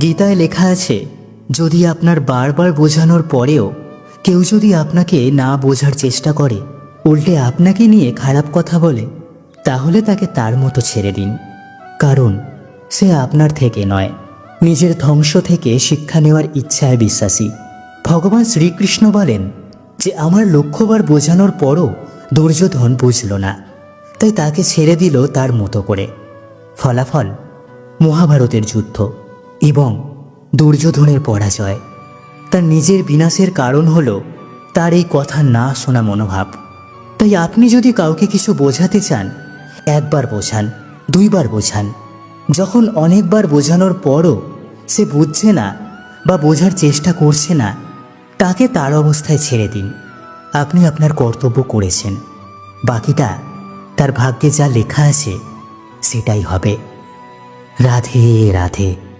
গীতায় লেখা আছে, যদি আপনার বারবার বোঝানোর পরেও কেউ যদি আপনাকে না বোঝার চেষ্টা করে, উল্টে আপনাকে নিয়ে খারাপ কথা বলে, তাহলে তাকে তার মতো ছেড়ে দিন। কারণ সে আপনার থেকে নয়, নিজের ধ্বংস থেকে শিক্ষা নেওয়ার ইচ্ছায় বিশ্বাসী। ভগবান শ্রীকৃষ্ণ বলেন যে, আমার লক্ষ্যবার বোঝানোর পরও দুর্যোধন বুঝল না, তাই তাকে ছেড়ে দিল তার মতো করে। ফলাফল, মহাভারতের যুদ্ধ। এবং দুর্যোধনের পরাজয়। তার নিজের বিনাশের কারণ হল তার এই কথা না শোনা মনোভাব। তাই আপনি যদি কাউকে কিছু বোঝাতে চান, একবার বোঝান, দুইবার বোঝান। যখন অনেকবার বোঝানোর পরও সে বুঝছে না বা বোঝার চেষ্টা করছে না, তাকে তার অবস্থায় ছেড়ে দিন। আপনি আপনার কর্তব্য করেছেন। বাকিটা তার ভাগ্যে যা লেখা আছে, সেটাই হবে। রাধে রাধে।